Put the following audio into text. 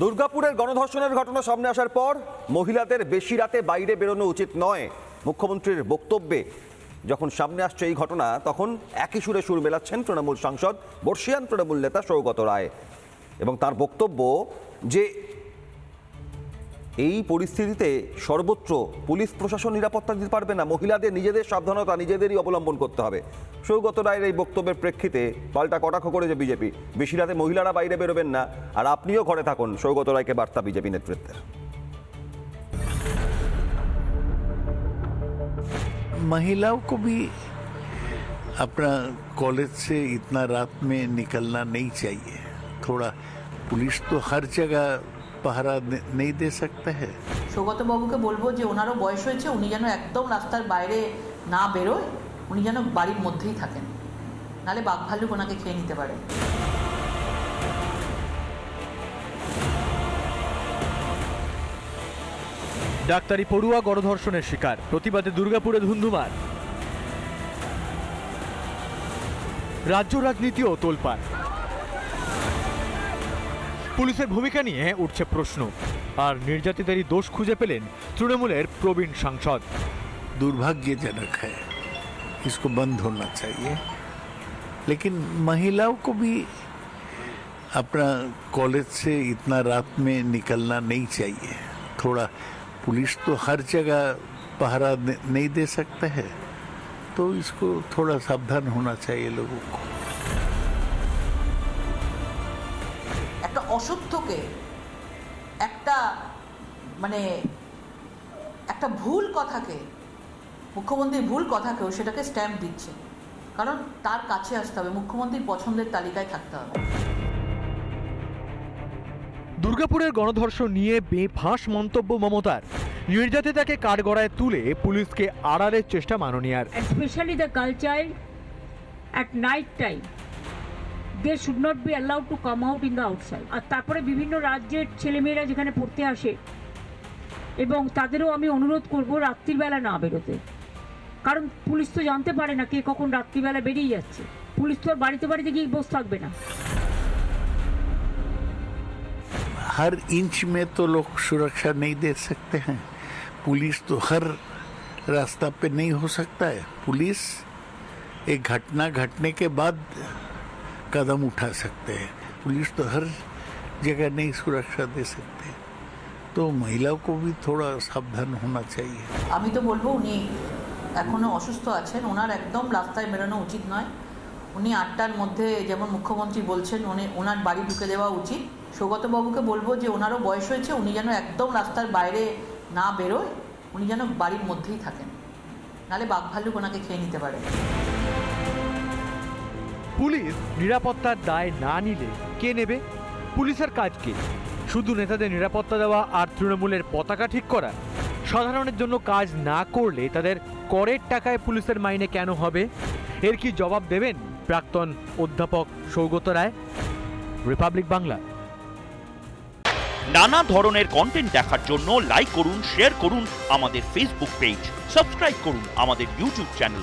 দুর্গাপুরের গণধর্ষণের ঘটনা সামনে আসার পর মহিলাদের বেশি রাতে বাইরে বেরোনো উচিত নয়, মুখ্যমন্ত্রীর বক্তব্যে। যখন সামনে আসছে এই ঘটনা, তখন একই সুরে সুর মেলাচ্ছেন তৃণমূল সাংসদ বর্ষিয়ান তৃণমূল নেতা সৌগত রায়। এবং তার বক্তব্য যে এই পরিস্থিতিতে সর্বত্র পুলিশ প্রশাসন নিরাপত্তা দিতে পারবে না মহিলাদের নিজেদের সাবধানতা নিজেদেরই অবলম্বন করতে হবে সৌগত রায়ের এই বক্তব্যের প্রেক্ষিতে পাল্টা কটাক্ষ করেছে বিজেপি বেশি রাতে মহিলারা বাইরে বেরোবেন না আর আপনিও ঘরে থাকুন সৌগত রায়কে বার্তা বিজেপি নেতৃত্বের महिलाओं को भी अपना कॉलेज से इतना रात में निकलना नहीं चाहिए थोड़ा पुलिस तो हर जगह পাহারা নেই দিয়ে সকতে হ্যাঁ সৌগতবাবুকে বলব যে ওনারও বয়স হয়েছে উনি যেন একদম রাস্তার বাইরে না বেরোয় উনি যেন বাড়ির মধ্যেই থাকেন। নাহলে বাঘ ভাল্লুক ওনাকে খেয়ে নিতে পারে। ডাক্তারি পড়ুয়া গণধর্ষণের শিকার প্রতিবাদে দুর্গাপুরে ধুন্ধুমার। রাজ্য রাজনীতিও তোলপাড়। পুলিশের ভূমিকা নিয়ে উঠছে প্রশ্ন আর নির্যাতিতারই দোষ খুঁজে পেলেন তৃণমূলের প্রবীণ সাংসদ दुर्भाग्यजनक है इसको बंद होना चाहिए लेकिन महिलाओं को भी अपना कॉलेज से इतना रात में निकलना नहीं चाहिए थोड़ा पुलिस तो हर जगह पहरा न- नहीं दे सकता है तो इसको थोड़ा सावधान होना चाहिए लोगों को অসত্যকে একটা মানে একটা ভুল কথাকে মুখ্যমন্ত্রীর ভুল কথাকেও সেটাকে স্ট্যাম্প দিচ্ছে। কারণ তার কাছে আসতে হবে মুখ্যমন্ত্রীর পছন্দের তালিকায় থাকতে হবে। দুর্গাপুরের গণধর্ষণ নিয়ে বেফাঁস মন্তব্য মমতার। নির্যাতিতাকে কাঠগড়ায় তুলে পুলিশকে আড়ালের চেষ্টা মাননীয়ার। Especially the girl at night night time they should not be allowed to come out in the outside আর তারপরে বিভিন্ন রাজ্যের ছেলেমেয়েরা যেখানে পড়তে আসে এবং তাদেরও আমি অনুরোধ করব রাত্রিবেলা না বেরোতে কারণ পুলিশ তো জানতে পারে না কে কখন রাত্রিবেলা বেরিয়ে যাচ্ছে পুলিশ তো আর বাড়িতে বাড়িতে গিয়ে বসে থাকবে না हर इंच में तो लोग सुरक्षा नहीं दे सकते हैं पुलिस तो हर रास्ता पे नहीं हो सकता है पुलिस एक घटना घटने के बाद कदम उठा सकते हैं पुलिस तो हर जगह नहीं सुरक्षा दे सकते तो महिलाओं को भी थोड़ा सावधान होना चाहिए আমি তো বলবো উনি এখনও অসুস্থ আছেন ওনার একদম রাস্তায় বেরোনো উচিত নয় উনি আটটার মধ্যে যেমন মুখ্যমন্ত্রী বলছেন উনি ওনার বাড়ি ঢুকে দেওয়া উচিত সৌগতবাবুকে বলবো যে ওনারও বয়স হয়েছে উনি যেন একদম রাস্তার বাইরে না বেরোয় উনি যেন বাড়ির মধ্যেই থাকেন নালে বাঘ ভাল্লুক ওনাকে খেয়ে নিতে পারে পুলিশ নিরাপত্তার দায় না নিলে কে নেবে? পুলিশের কাজ কি? শুধু নেতাদের নিরাপত্তা দেওয়া আর তৃণমূলের পতাকা ঠিক করা? সাধারণের জন্য কাজ না করলে তাদের করের টাকায় পুলিশের মাইনে কেন হবে? এর কি জবাব দেবেন প্রাক্তন অধ্যাপক সৌগত রায়? রিপাবলিক বাংলা। নানা ধরনের কন্টেন্ট দেখার জন্য লাইক করুন শেয়ার করুন আমাদের ফেসবুক পেজ সাবস্ক্রাইব করুন আমাদের ইউটিউব চ্যানেল